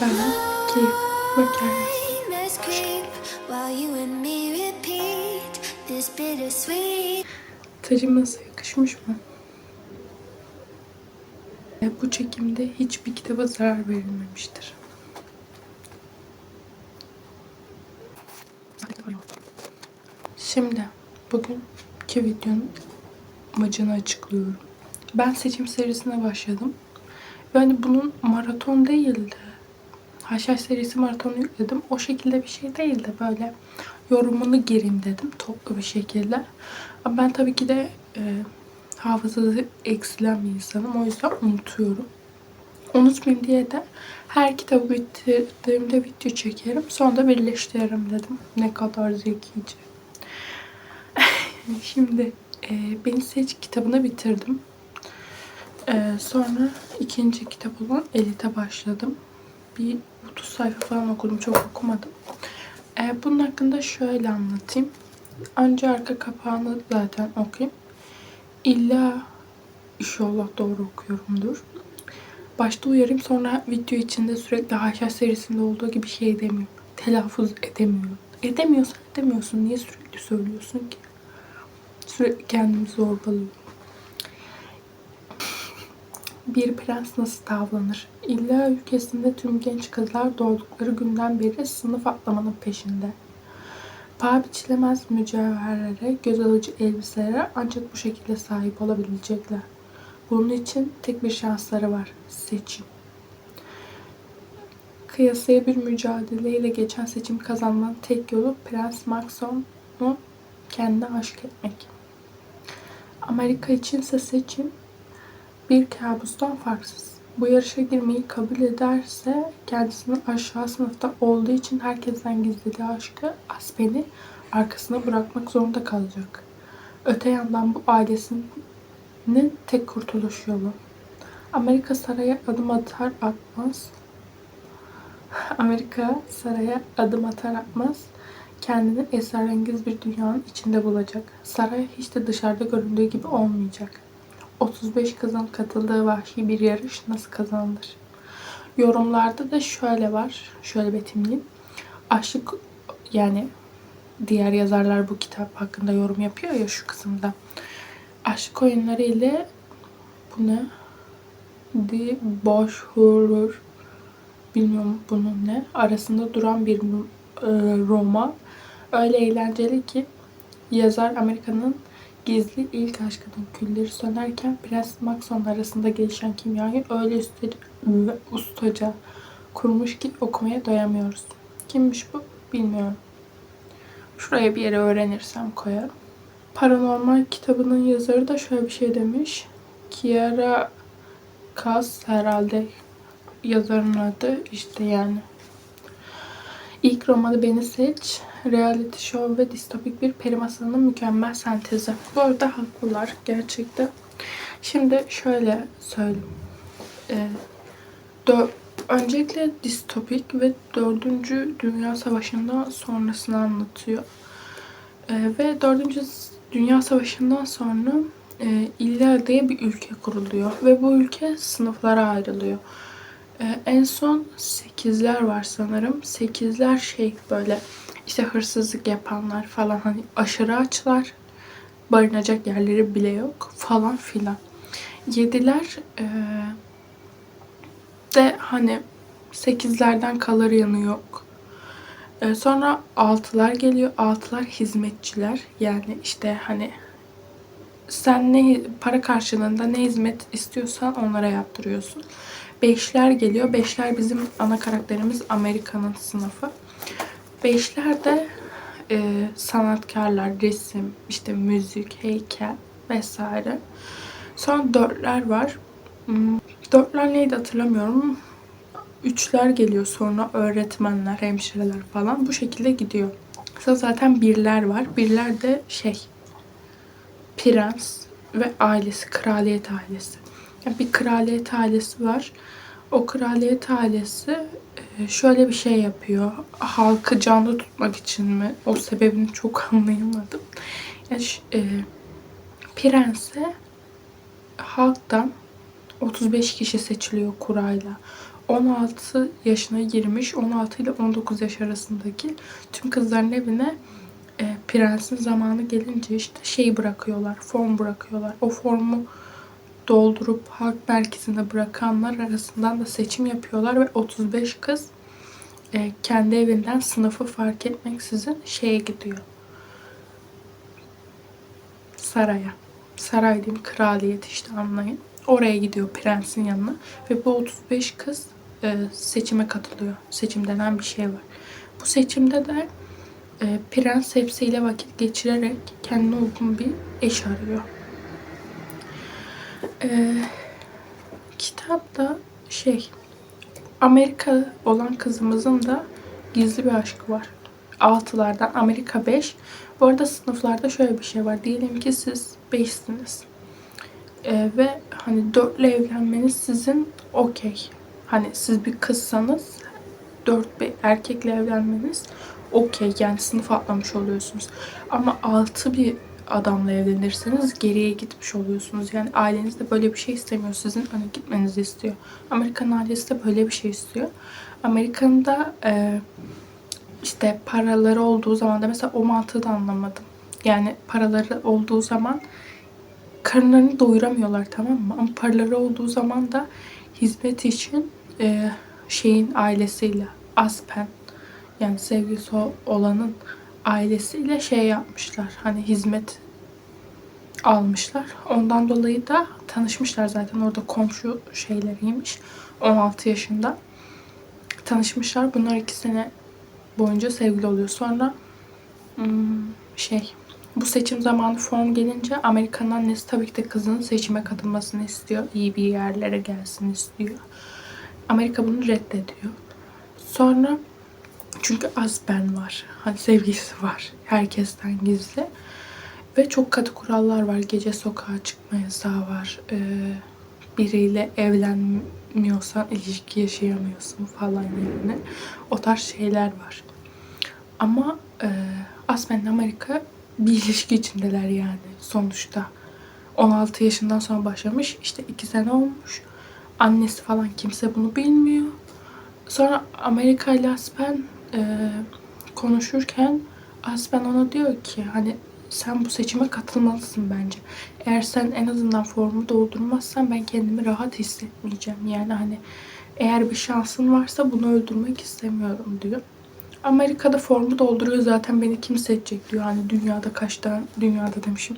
Ben nasıl yakışmış mı? Bu çekimde hiçbir kitaba zarar verilmemiştir. Şimdi bugünkü videonun amacını açıklıyorum. Ben seçim serisine başladım. Yani bunun maraton değildi. Haşhaş serisi maratonu yükledim. O şekilde bir şey değildi. Böyle yorumunu gireyim dedim toplu bir şekilde. Ama ben tabii ki de e, hafızası eksilen bir insanım. O yüzden unutuyorum. Unutmayayım diye de her kitabı bitirdiğimde video çekerim. Sonra da birleştiririm dedim. Ne kadar zekice. Şimdi e, Beni Seç kitabını bitirdim. E, sonra ikinci kitap olan Elite başladım. Bir 30 sayfa falan okudum. Çok okumadım. E, bunun hakkında şöyle anlatayım. Önce arka kapağını zaten okuyayım. İlla inşallah doğru okuyorumdur. Başta uyarayım sonra video içinde sürekli Haşhaş serisinde olduğu gibi şey demiyorum. Telaffuz edemiyorum. Edemiyorsan edemiyorsun. Niye sürekli söylüyorsun ki? Sürekli kendimi zorbalıyorum. Bir prens nasıl tavlanır? İlla ülkesinde tüm genç kızlar doğdukları günden beri sınıf atlamanın peşinde. Paha biçilemez mücevherlere, göz alıcı elbiselere ancak bu şekilde sahip olabilecekler. Bunun için tek bir şansları var. Seçim. Kıyasaya bir mücadeleyle geçen seçim kazanmanın tek yolu Prens Maxon'u kendine aşık etmek. Amerika içinse seçim bir kabustan farksız. Bu yarışa girmeyi kabul ederse kendisinin aşağı sınıfta olduğu için herkesten gizlediği aşkı Aspen'i arkasına bırakmak zorunda kalacak. Öte yandan bu ailesinin tek kurtuluş yolu. Amerika saraya adım atar atmaz. Amerika saraya adım atar atmaz kendini esrarengiz bir dünyanın içinde bulacak. Saray hiç de dışarıda göründüğü gibi olmayacak. 35 kızın katıldığı vahşi bir yarış nasıl kazanılır? Yorumlarda da şöyle var. Şöyle betimleyeyim. Aşık yani diğer yazarlar bu kitap hakkında yorum yapıyor ya şu kısımda. Aşk oyunları ile bu ne? The Boş Horror bilmiyorum bunun ne arasında duran bir e, roman öyle eğlenceli ki yazar Amerika'nın gizli ilk aşkının külleri sönerken Prens Maxon arasında gelişen kimyayı öyle üstelik ustaca kurmuş ki okumaya doyamıyoruz. Kimmiş bu bilmiyorum. Şuraya bir yere öğrenirsem koyarım. Paranormal kitabının yazarı da şöyle bir şey demiş. Kiara Kass herhalde yazarın adı işte yani. İlk romanı Beni Seç, reality show ve distopik bir peri masalının mükemmel sentezi. Bu arada haklılar gerçekten. Şimdi şöyle söyleyeyim. Ee, dö- öncelikle distopik ve 4. Dünya Savaşı'ndan sonrasını anlatıyor. Ee, ve 4. Dünya Savaşı'ndan sonra e, İlla diye bir ülke kuruluyor. Ve bu ülke sınıflara ayrılıyor. Ee, en son 8'ler var sanırım. 8'ler şey böyle işte hırsızlık yapanlar falan hani aşırı açlar. Barınacak yerleri bile yok falan filan. Yediler e, de hani sekizlerden kalır yanı yok. E, sonra altılar geliyor. Altılar hizmetçiler. Yani işte hani sen ne para karşılığında ne hizmet istiyorsan onlara yaptırıyorsun. Beşler geliyor. Beşler bizim ana karakterimiz Amerika'nın sınıfı. Beşler de e, sanatkarlar, resim, işte müzik, heykel vesaire. Sonra dörtler var. Hmm, Dörtler neydi hatırlamıyorum. Üçler geliyor sonra öğretmenler, hemşireler falan bu şekilde gidiyor. Sonra zaten birler var. Birler de şey prens ve ailesi, kraliyet ailesi. Yani bir kraliyet ailesi var. O kraliyet ailesi şöyle bir şey yapıyor. Halkı canlı tutmak için mi? O sebebini çok anlayamadım. Yani, e, prense halktan 35 kişi seçiliyor kurayla. 16 yaşına girmiş 16 ile 19 yaş arasındaki tüm kızların evine e, prensin zamanı gelince işte şey bırakıyorlar, form bırakıyorlar. O formu doldurup halk merkezine bırakanlar arasından da seçim yapıyorlar ve 35 kız e, kendi evinden sınıfı fark etmeksizin şeye gidiyor. Saraya. Saray diyeyim, kraliyet işte anlayın. Oraya gidiyor prensin yanına ve bu 35 kız e, seçime katılıyor. Seçim denen bir şey var. Bu seçimde de e, prens hepsiyle vakit geçirerek kendine uygun bir eş arıyor. E, kitapta şey Amerika olan kızımızın da gizli bir aşkı var. Altılardan Amerika 5. Bu arada sınıflarda şöyle bir şey var. Diyelim ki siz 5'siniz. Ee, ve hani dörtle evlenmeniz sizin okey. Hani siz bir kızsanız dört bir erkekle evlenmeniz okey. Yani sınıf atlamış oluyorsunuz. Ama altı bir adamla evlenirseniz geriye gitmiş oluyorsunuz. Yani aileniz de böyle bir şey istemiyor. Sizin hani gitmenizi istiyor. Amerikan ailesi de böyle bir şey istiyor. Amerika'da e, işte paraları olduğu zaman da mesela o mantığı da anlamadım. Yani paraları olduğu zaman karınlarını doyuramıyorlar tamam mı? Ama paraları olduğu zaman da hizmet için e, şeyin ailesiyle Aspen yani sevgilisi o- olanın ailesiyle şey yapmışlar. Hani hizmet almışlar. Ondan dolayı da tanışmışlar zaten. Orada komşu şeyleriymiş. 16 yaşında. Tanışmışlar. Bunlar iki sene boyunca sevgili oluyor. Sonra hmm, şey bu seçim zamanı form gelince Amerika'nın annesi tabii ki de kızının seçime katılmasını istiyor. İyi bir yerlere gelsin istiyor. Amerika bunu reddediyor. Sonra çünkü az ben var. Hani sevgilisi var. Herkesten gizli. Ve çok katı kurallar var. Gece sokağa çıkma yasağı var. Ee, biriyle evlenmiyorsan ilişki yaşayamıyorsun falan yani. O tarz şeyler var. Ama e, Aspen'le Amerika bir ilişki içindeler yani sonuçta. 16 yaşından sonra başlamış. işte 2 sene olmuş. Annesi falan kimse bunu bilmiyor. Sonra Amerika ile Aspen e, konuşurken Aspen ona diyor ki hani sen bu seçime katılmalısın bence. Eğer sen en azından formu doldurmazsan ben kendimi rahat hissetmeyeceğim. Yani hani eğer bir şansın varsa bunu öldürmek istemiyorum diyor. Amerika'da formu dolduruyor zaten beni kim seçecek diyor. Hani dünyada kaç tane, dünyada demişim.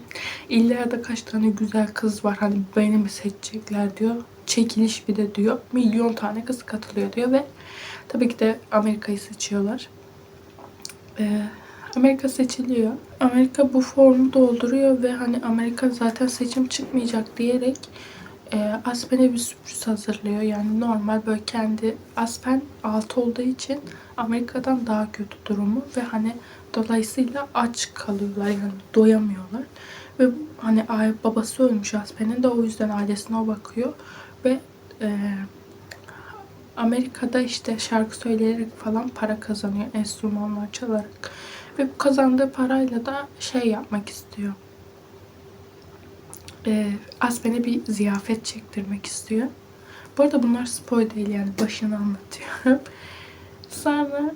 İllerde kaç tane güzel kız var hani beni mi seçecekler diyor. Çekiliş bir de diyor. Milyon tane kız katılıyor diyor ve tabii ki de Amerika'yı seçiyorlar. Ee, Amerika seçiliyor. Amerika bu formu dolduruyor ve hani Amerika zaten seçim çıkmayacak diyerek e, Aspen'e bir sürpriz hazırlıyor. Yani normal böyle kendi Aspen altı olduğu için Amerika'dan daha kötü durumu ve hani dolayısıyla aç kalıyorlar yani doyamıyorlar. Ve hani babası ölmüş Aspen'in de o yüzden ailesine o bakıyor ve e, Amerika'da işte şarkı söyleyerek falan para kazanıyor enstrümanlar çalarak. Ve bu kazandığı parayla da şey yapmak istiyor. Ee, Aspen'e bir ziyafet çektirmek istiyor. Bu arada bunlar spoil değil yani başını anlatıyorum. Sonra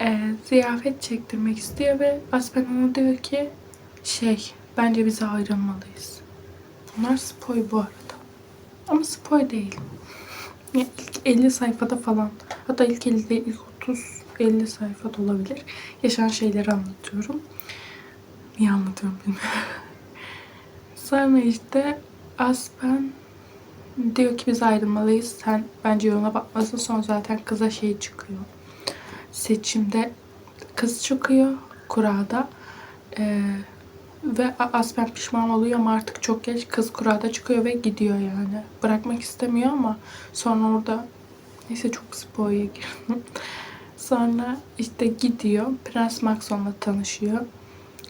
e, ziyafet çektirmek istiyor ve Aspen ona diyor ki şey bence biz ayrılmalıyız. Bunlar spoil bu arada. Ama spoil değil. Ya ilk 50 sayfada falan. Hatta ilk 50 değil, ilk 30 50 sayfada olabilir. Yaşanan şeyleri anlatıyorum. Niye anlatıyorum bilmiyorum. Sonra işte Aspen diyor ki biz ayrılmalıyız. Sen bence yoluna bakmasın. Sonra zaten kıza şey çıkıyor. Seçimde kız çıkıyor kurada. Ee, ve A- Aspen pişman oluyor ama artık çok geç. Kız kurada çıkıyor ve gidiyor yani. Bırakmak istemiyor ama sonra orada neyse çok spoiler'a girdim. Sonra işte gidiyor. Prens Maxon'la tanışıyor.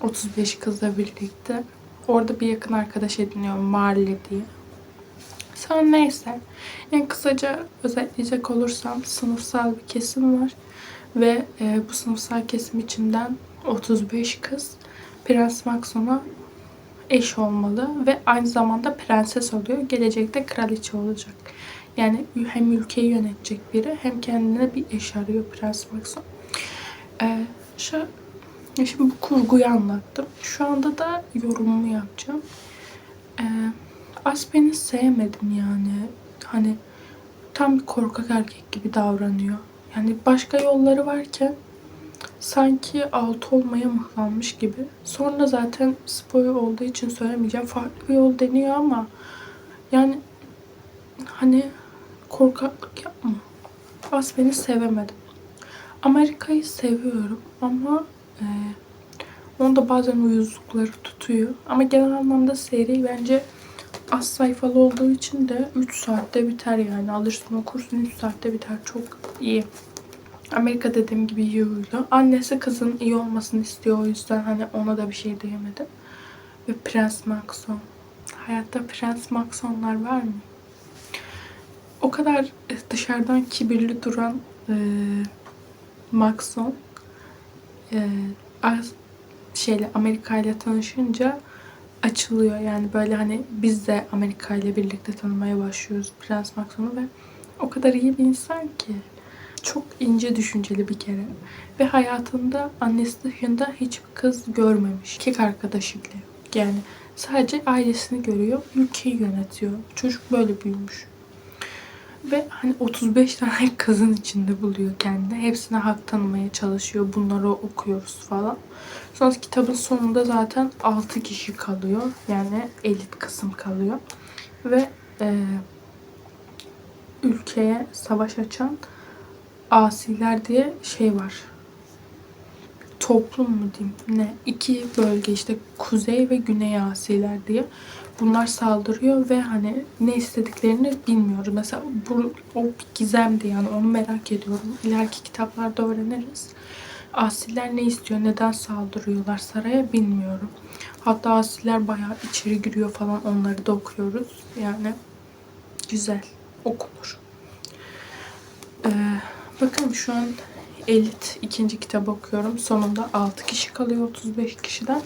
35 kızla birlikte. Orada bir yakın arkadaş ediniyor Marley diye. Sonra neyse. Yani kısaca özetleyecek olursam sınıfsal bir kesim var. Ve e, bu sınıfsal kesim içinden 35 kız Prens Maxon'a eş olmalı ve aynı zamanda prenses oluyor. Gelecekte kraliçe olacak. Yani hem ülkeyi yönetecek biri hem kendine bir eş arıyor Prens Maxon. Ee, şu, şimdi bu kurguyu anlattım. Şu anda da yorumumu yapacağım. Ee, Aspen'i sevmedim yani. Hani tam bir korkak erkek gibi davranıyor. Yani başka yolları varken sanki alt olmaya mıhlanmış gibi. Sonra zaten spoiler olduğu için söylemeyeceğim. Farklı bir yol deniyor ama yani hani korkaklık yapma. Aspen'i sevemedim. Amerika'yı seviyorum ama e, onun da bazen uyuzlukları tutuyor. Ama genel anlamda seri bence az sayfalı olduğu için de 3 saatte biter yani. Alırsın okursun 3 saatte biter. Çok iyi. Amerika dediğim gibi huylu. Annesi kızın iyi olmasını istiyor o yüzden hani ona da bir şey diyemedim. Ve Prens Maxon. Hayatta Prens Maxonlar var mı? O kadar e, dışarıdan kibirli duran e, Maxon e, şeyle Amerika ile tanışınca açılıyor. Yani böyle hani biz de Amerika ile birlikte tanımaya başlıyoruz Prens Maxon'u ve o kadar iyi bir insan ki. Çok ince düşünceli bir kere. Ve hayatında annesi dışında hiçbir kız görmemiş. Kek arkadaşı bile. Yani sadece ailesini görüyor. Ülkeyi yönetiyor. Çocuk böyle büyümüş. Ve hani 35 tane kızın içinde buluyor kendini. Hepsine hak tanımaya çalışıyor. Bunları okuyoruz falan. Sonra kitabın sonunda zaten 6 kişi kalıyor. Yani elit kısım kalıyor. Ve e, ülkeye savaş açan asiler diye şey var. Toplum mu diyeyim ne? İki bölge işte kuzey ve güney asiler diye. Bunlar saldırıyor ve hani ne istediklerini bilmiyoruz. Mesela bu o gizemdi yani onu merak ediyorum. İleriki kitaplarda öğreniriz. Asiller ne istiyor, neden saldırıyorlar saraya bilmiyorum. Hatta asiller bayağı içeri giriyor falan onları da okuyoruz. Yani güzel okunur. Ee, bakın şu an Elit ikinci kitap okuyorum. Sonunda 6 kişi kalıyor 35 kişiden.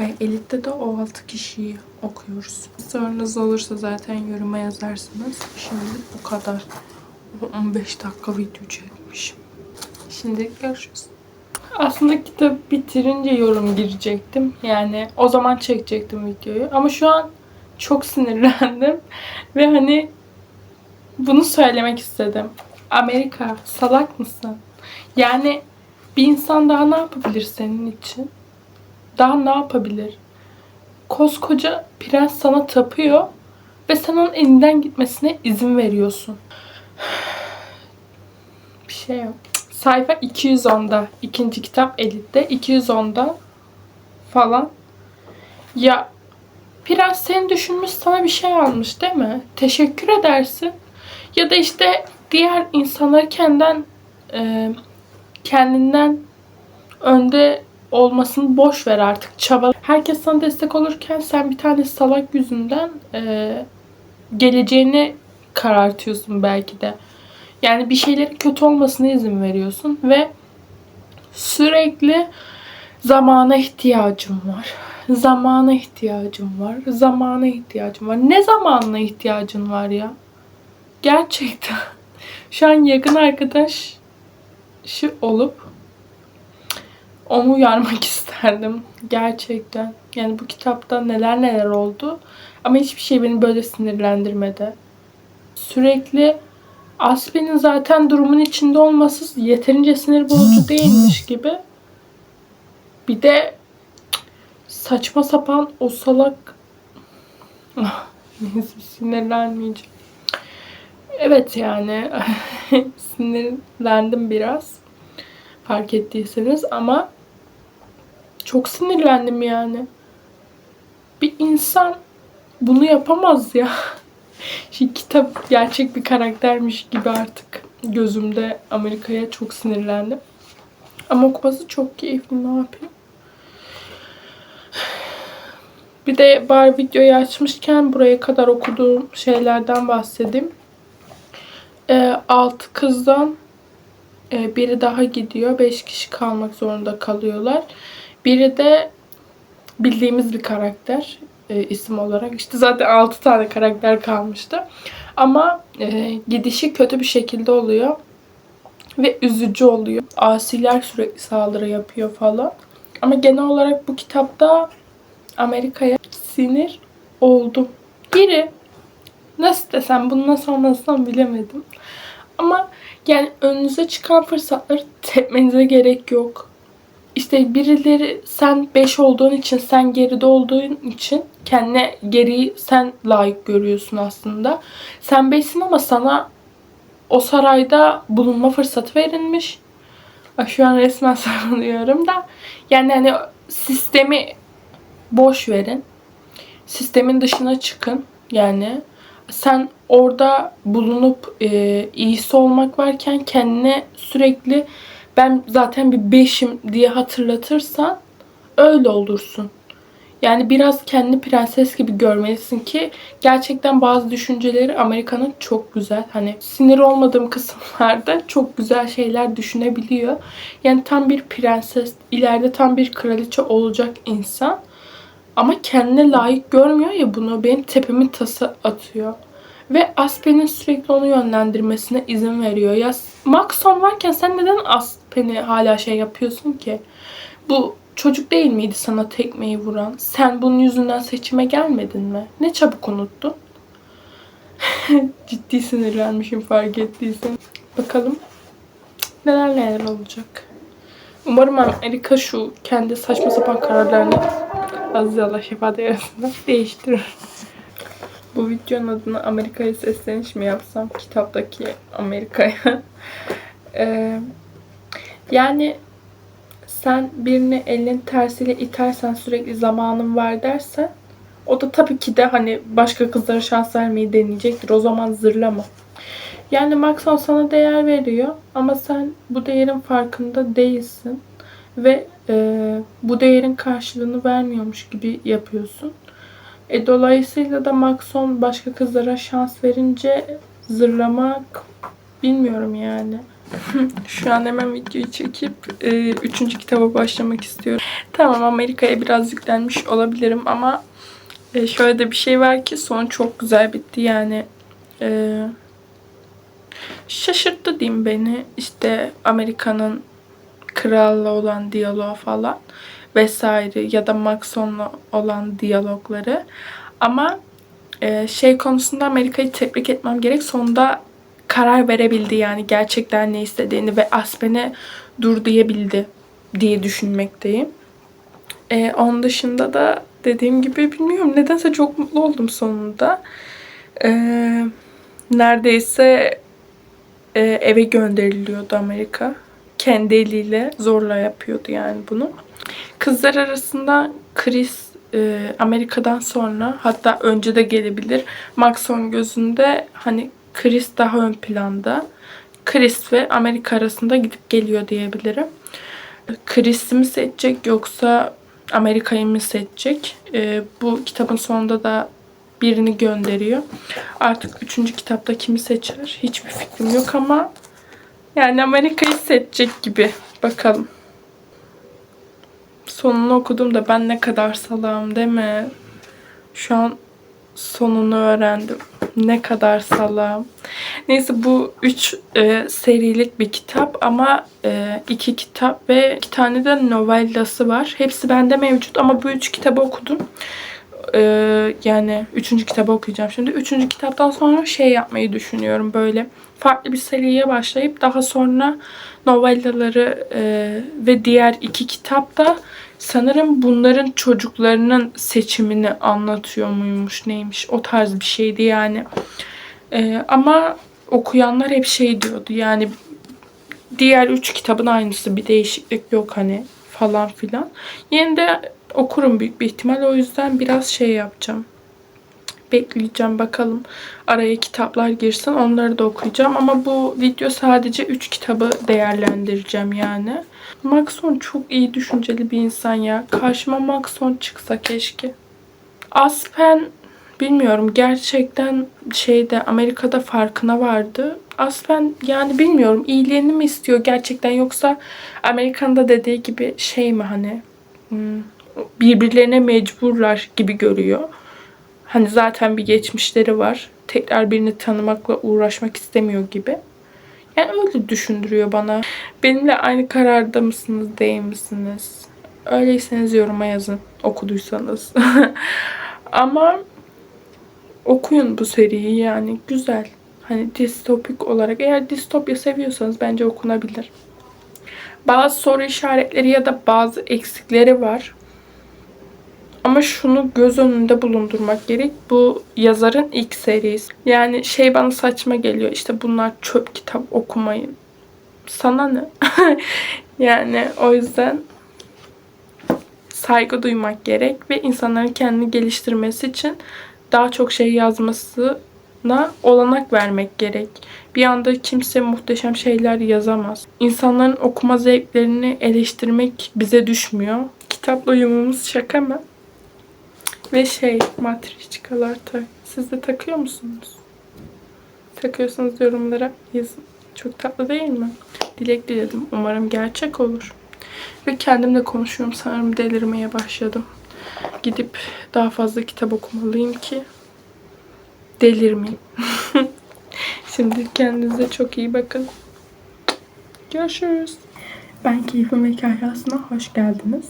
E, Elit'te de o 6 kişiyi okuyoruz. Sorunuz olursa zaten yoruma yazarsınız. Şimdi bu kadar. 15 dakika video çekmişim. Şimdi görüşürüz. Aslında kitap bitirince yorum girecektim. Yani o zaman çekecektim videoyu. Ama şu an çok sinirlendim. Ve hani bunu söylemek istedim. Amerika salak mısın? Yani bir insan daha ne yapabilir senin için? Daha ne yapabilir? Koskoca prens sana tapıyor ve sen onun elinden gitmesine izin veriyorsun. Bir şey yok. Sayfa 210'da. ikinci kitap Elit'te. 210'da falan. Ya Prens seni düşünmüş sana bir şey almış değil mi? Teşekkür edersin. Ya da işte diğer insanları kendinden e, kendinden önde olmasını boş ver artık. Çaba. Herkes sana destek olurken sen bir tane salak yüzünden e, geleceğini karartıyorsun belki de. Yani bir şeylerin kötü olmasına izin veriyorsun ve sürekli zamana ihtiyacım var. Zamana ihtiyacım var. Zamana ihtiyacım var. Ne zamanına ihtiyacın var ya? Gerçekten. Şu an yakın arkadaş şu olup onu uyarmak isterdim. Gerçekten. Yani bu kitapta neler neler oldu. Ama hiçbir şey beni böyle sinirlendirmedi. Sürekli Aspen'in zaten durumun içinde olması yeterince sinir bozucu değilmiş gibi. Bir de saçma sapan o salak neyse sinirlenmeyeceğim. Evet yani sinirlendim biraz. Fark ettiyseniz ama çok sinirlendim yani. Bir insan bunu yapamaz ya. Şimdi kitap gerçek bir karaktermiş gibi artık gözümde Amerika'ya çok sinirlendim. Ama okuması çok keyifli ne yapayım. Bir de bari videoyu açmışken buraya kadar okuduğum şeylerden bahsedeyim. E, altı kızdan e, biri daha gidiyor. Beş kişi kalmak zorunda kalıyorlar. Biri de bildiğimiz bir karakter e, isim olarak. İşte zaten altı tane karakter kalmıştı. Ama e, gidişi kötü bir şekilde oluyor. Ve üzücü oluyor. Asiler sürekli saldırı yapıyor falan. Ama genel olarak bu kitapta Amerika'ya sinir oldum. Biri nasıl desem bunu nasıl anlatsam bilemedim. Ama yani önünüze çıkan fırsatları tepmenize gerek yok. İşte birileri sen 5 olduğun için, sen geride olduğun için kendine geriyi sen layık görüyorsun aslında. Sen 5'sin ama sana o sarayda bulunma fırsatı verilmiş. Şu an resmen sarılıyorum da. Yani hani sistemi boş verin. Sistemin dışına çıkın. Yani sen orada bulunup e, iyisi olmak varken kendine sürekli ben zaten bir beşim diye hatırlatırsan öyle olursun. Yani biraz kendini prenses gibi görmelisin ki gerçekten bazı düşünceleri Amerika'nın çok güzel. Hani sinir olmadığım kısımlarda çok güzel şeyler düşünebiliyor. Yani tam bir prenses, ileride tam bir kraliçe olacak insan. Ama kendine layık görmüyor ya bunu benim tepemi tası atıyor. Ve Aspen'in sürekli onu yönlendirmesine izin veriyor. Ya Maxon varken sen neden Aspen'i hala şey yapıyorsun ki? Bu çocuk değil miydi sana tekmeyi vuran? Sen bunun yüzünden seçime gelmedin mi? Ne çabuk unuttun? Ciddi sinirlenmişim fark ettiysen. Bakalım neler neler olacak. Umarım Amerika şu kendi saçma sapan kararlarını Aziz Allah şefaat arasında değiştirir. Bu videonun adını Amerika'ya sesleniş mi yapsam? Kitaptaki Amerika'ya. Ee, yani sen birini elinin tersiyle itersen sürekli zamanın var dersen o da tabii ki de hani başka kızlara şans vermeyi deneyecektir. O zaman zırlama. Yani Maxon sana değer veriyor ama sen bu değerin farkında değilsin ve e, bu değerin karşılığını vermiyormuş gibi yapıyorsun. E, dolayısıyla da Maxon başka kızlara şans verince zırlamak bilmiyorum yani. Şu an hemen videoyu çekip e, üçüncü kitaba başlamak istiyorum. Tamam Amerika'ya biraz yüklenmiş olabilirim ama e, şöyle de bir şey var ki son çok güzel bitti yani. E, şaşırttı diyeyim beni. İşte Amerika'nın kralla olan diyaloğu falan vesaire ya da Maxon'la olan diyalogları. Ama e, şey konusunda Amerika'yı tebrik etmem gerek. Sonunda karar verebildi yani gerçekten ne istediğini ve Aspen'e dur diyebildi diye düşünmekteyim. E, onun dışında da dediğim gibi bilmiyorum nedense çok mutlu oldum sonunda. E, neredeyse e, eve gönderiliyordu Amerika. Kendi eliyle zorla yapıyordu yani bunu. Kızlar arasında Chris e, Amerika'dan sonra hatta önce de gelebilir. Maxon gözünde hani Chris daha ön planda. Chris ve Amerika arasında gidip geliyor diyebilirim. Chris'i mi seçecek yoksa Amerika'yı mı seçecek? E, bu kitabın sonunda da birini gönderiyor. Artık üçüncü kitapta kimi seçer? Hiçbir fikrim yok ama yani Amerika'yı seçecek gibi. Bakalım. Sonunu okudum da ben ne kadar salağım değil mi? Şu an sonunu öğrendim. Ne kadar salağım. Neyse bu üç e, serilik bir kitap ama e, iki kitap ve iki tane de novellası var. Hepsi bende mevcut ama bu üç kitabı okudum. E, yani üçüncü kitabı okuyacağım şimdi. Üçüncü kitaptan sonra şey yapmayı düşünüyorum böyle. Farklı bir seriye başlayıp daha sonra novellaları e, ve diğer iki kitap da sanırım bunların çocuklarının seçimini anlatıyor muymuş neymiş o tarz bir şeydi yani. E, ama okuyanlar hep şey diyordu yani diğer üç kitabın aynısı bir değişiklik yok hani falan filan. Yine de okurum büyük bir ihtimal o yüzden biraz şey yapacağım bekleyeceğim bakalım. Araya kitaplar girsin onları da okuyacağım. Ama bu video sadece 3 kitabı değerlendireceğim yani. Maxon çok iyi düşünceli bir insan ya. Karşıma Maxon çıksa keşke. Aspen bilmiyorum gerçekten şeyde Amerika'da farkına vardı. Aspen yani bilmiyorum iyiliğini mi istiyor gerçekten yoksa Amerika'nın da dediği gibi şey mi hani hmm, birbirlerine mecburlar gibi görüyor Hani zaten bir geçmişleri var. Tekrar birini tanımakla uğraşmak istemiyor gibi. Yani öyle düşündürüyor bana. Benimle aynı kararda mısınız, değil misiniz? Öyleyseniz yoruma yazın okuduysanız. Ama okuyun bu seriyi yani güzel. Hani distopik olarak eğer distopya seviyorsanız bence okunabilir. Bazı soru işaretleri ya da bazı eksikleri var. Ama şunu göz önünde bulundurmak gerek. Bu yazarın ilk serisi. Yani şey bana saçma geliyor. İşte bunlar çöp kitap okumayın. Sana ne? yani o yüzden saygı duymak gerek ve insanların kendini geliştirmesi için daha çok şey yazmasına olanak vermek gerek. Bir anda kimse muhteşem şeyler yazamaz. İnsanların okuma zevklerini eleştirmek bize düşmüyor. Kitapla uyumumuz şaka mı? Ve şey, matrişkalar tak. Siz de takıyor musunuz? Takıyorsanız yorumlara yazın. Çok tatlı değil mi? Dilek diledim. Umarım gerçek olur. Ve kendimle konuşuyorum. Sanırım delirmeye başladım. Gidip daha fazla kitap okumalıyım ki delirmeyeyim. Şimdi kendinize çok iyi bakın. Görüşürüz. Ben Keyfim ve hoş geldiniz.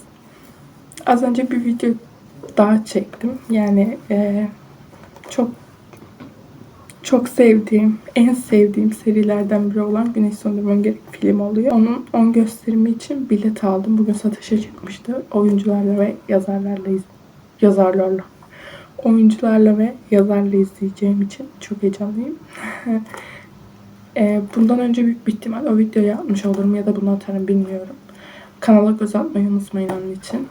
Az önce bir video daha çektim. Yani eee, çok çok sevdiğim, en sevdiğim serilerden biri olan Güneş Söndürmen Gerek film oluyor. Onun 10 gösterimi için bilet aldım. Bugün satışa çıkmıştı. Oyuncularla ve yazarlarla yazarlarla oyuncularla ve yazarla izleyeceğim için çok heyecanlıyım. Eee, bundan önce büyük bir ihtimal o videoyu atmış olurum ya da bunu atarım bilmiyorum. Kanala göz atmayı unutmayın onun için.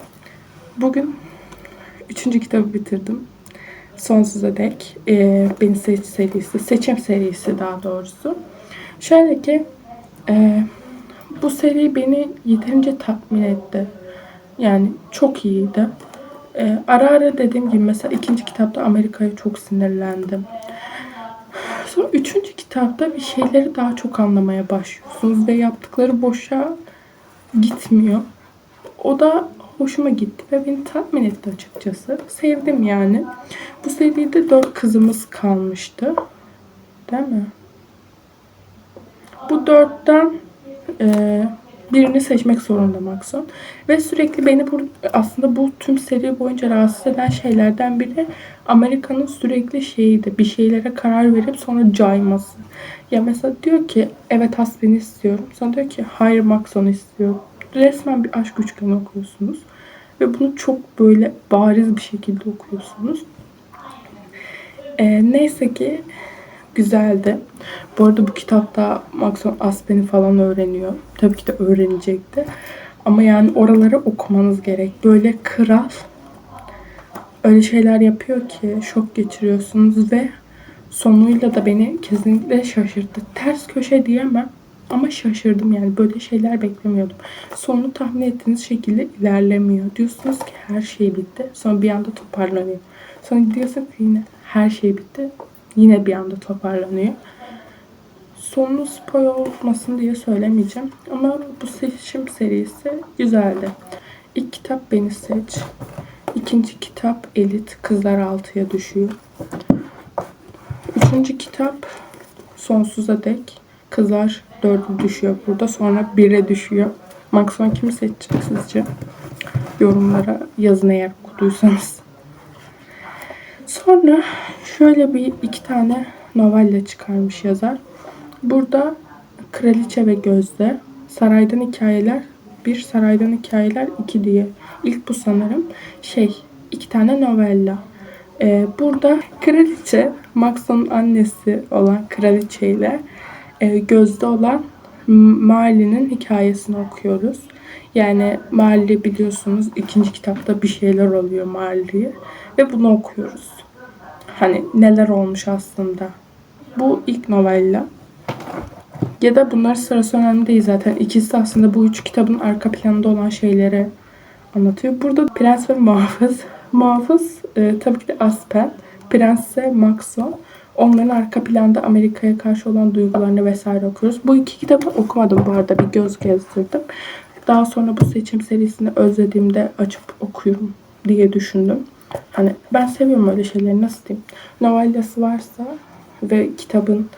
Bugün üçüncü kitabı bitirdim. Sonsuza dek. Ee, Beni Seç serisi, Seçim serisi daha doğrusu. Şöyle ki e, bu seri beni yeterince tatmin etti. Yani çok iyiydi. Ee, ara ara dediğim gibi mesela ikinci kitapta Amerika'ya çok sinirlendim. Sonra üçüncü kitapta bir şeyleri daha çok anlamaya başlıyorsunuz ve yaptıkları boşa gitmiyor. O da hoşuma gitti ve beni tatmin etti açıkçası. Sevdim yani. Bu seride dört kızımız kalmıştı. Değil mi? Bu dörtten e, birini seçmek zorunda Maxon. Ve sürekli beni bu, aslında bu tüm seri boyunca rahatsız eden şeylerden biri Amerika'nın sürekli şeyiydi. Bir şeylere karar verip sonra cayması. Ya mesela diyor ki evet Hasbin'i istiyorum. Sonra diyor ki hayır Maxon'u istiyorum. Resmen bir aşk üçgeni okuyorsunuz. Ve bunu çok böyle bariz bir şekilde okuyorsunuz. Ee, neyse ki güzeldi. Bu arada bu kitapta Maxon Aspen'i falan öğreniyor. Tabii ki de öğrenecekti. Ama yani oraları okumanız gerek. Böyle kral öyle şeyler yapıyor ki şok geçiriyorsunuz ve sonuyla da beni kesinlikle şaşırttı. Ters köşe diyemem ama şaşırdım yani böyle şeyler beklemiyordum. Sonunu tahmin ettiğiniz şekilde ilerlemiyor. Diyorsunuz ki her şey bitti. Sonra bir anda toparlanıyor. Sonra gidiyorsunuz ki yine her şey bitti. Yine bir anda toparlanıyor. Sonu spoil olmasın diye söylemeyeceğim. Ama bu seçim serisi güzeldi. İlk kitap Beni Seç. İkinci kitap Elit. Kızlar altıya düşüyor. Üçüncü kitap Sonsuza Dek. Kızlar dördü düşüyor burada. Sonra bire düşüyor. Maxon kimi seçecek sizce? Yorumlara yazın eğer okuduysanız. Sonra şöyle bir iki tane novelle çıkarmış yazar. Burada Kraliçe ve Gözde, Saraydan Hikayeler, bir Saraydan Hikayeler iki diye. İlk bu sanırım. Şey, iki tane novella. Ee, burada Kraliçe, Maxon'un annesi olan Kraliçe ile e, Gözde olan Marley'nin hikayesini okuyoruz. Yani Marley biliyorsunuz ikinci kitapta bir şeyler oluyor Marley'ye ve bunu okuyoruz. Hani neler olmuş aslında. Bu ilk novella. Ya da bunlar sırası önemli değil zaten. İkisi aslında bu üç kitabın arka planında olan şeyleri anlatıyor. Burada Prens ve Muhafız. Muhafız e, tabii ki de Aspen. Prens ise Maxon. Onların arka planda Amerika'ya karşı olan duygularını vesaire okuyoruz. Bu iki kitabı okumadım bu arada. Bir göz gezdirdim. Daha sonra bu seçim serisini özlediğimde açıp okuyorum diye düşündüm. Hani ben seviyorum öyle şeyleri nasıl diyeyim. Novellası varsa ve kitabın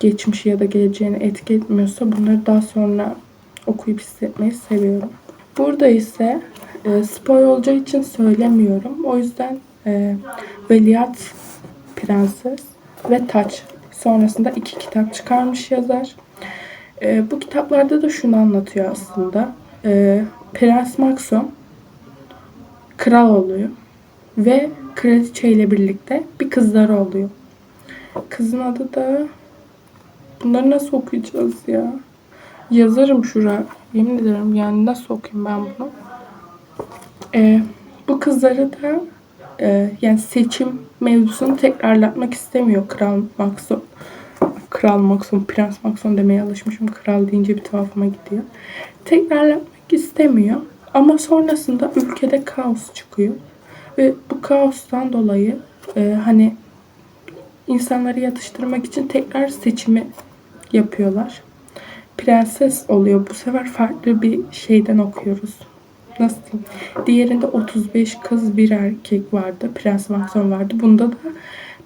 geçmişi ya da geleceğini etki etmiyorsa bunları daha sonra okuyup hissetmeyi seviyorum. Burada ise e, spoil olacağı için söylemiyorum. O yüzden e, Veliaht Prenses ve Taç sonrasında iki kitap çıkarmış yazar. E, bu kitaplarda da şunu anlatıyor aslında. E, Prens Maxon kral oluyor ve kraliçe ile birlikte bir kızları oluyor. Kızın adı da bunları nasıl okuyacağız ya? Yazarım şura. Yemin ederim yani nasıl okuyayım ben bunu? Ee, bu kızları da e, yani seçim mevzusunu tekrarlatmak istemiyor Kral Maxon. Kral Maxon, Prens Maxon demeye alışmışım. Kral deyince bir tuhafıma gidiyor. Tekrarlatmak istemiyor. Ama sonrasında ülkede kaos çıkıyor. Ve bu kaostan dolayı e, hani insanları yatıştırmak için tekrar seçimi yapıyorlar. Prenses oluyor. Bu sefer farklı bir şeyden okuyoruz. Nasıl diyeyim? Diğerinde 35 kız bir erkek vardı. Prens Maxon vardı. Bunda da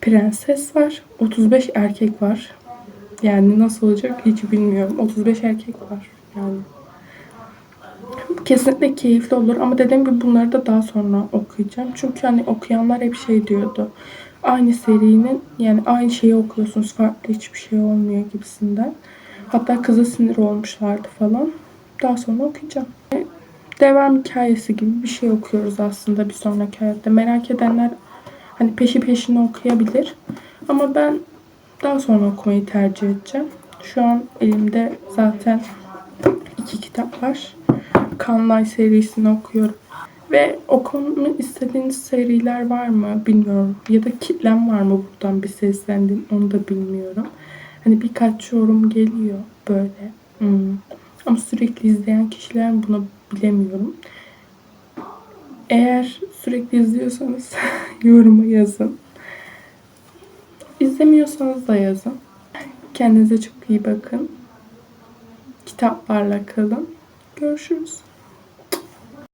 prenses var. 35 erkek var. Yani nasıl olacak hiç bilmiyorum. 35 erkek var. Yani kesinlikle keyifli olur ama dediğim gibi bunları da daha sonra okuyacağım. Çünkü hani okuyanlar hep şey diyordu. Aynı serinin yani aynı şeyi okuyorsunuz farklı hiçbir şey olmuyor gibisinden. Hatta kıza sinir olmuşlardı falan. Daha sonra okuyacağım. Devam hikayesi gibi bir şey okuyoruz aslında bir sonraki hayatta. Merak edenler hani peşi peşine okuyabilir. Ama ben daha sonra okumayı tercih edeceğim. Şu an elimde zaten iki kitap var. Kanlay serisini okuyorum. Ve okumamı istediğiniz seriler var mı bilmiyorum. Ya da kitlem var mı buradan bir seslendiğim onu da bilmiyorum. Hani birkaç yorum geliyor böyle. Hmm. Ama sürekli izleyen kişiler bunu bilemiyorum. Eğer sürekli izliyorsanız yoruma yazın. İzlemiyorsanız da yazın. Kendinize çok iyi bakın. Kitaplarla kalın. Görüşürüz.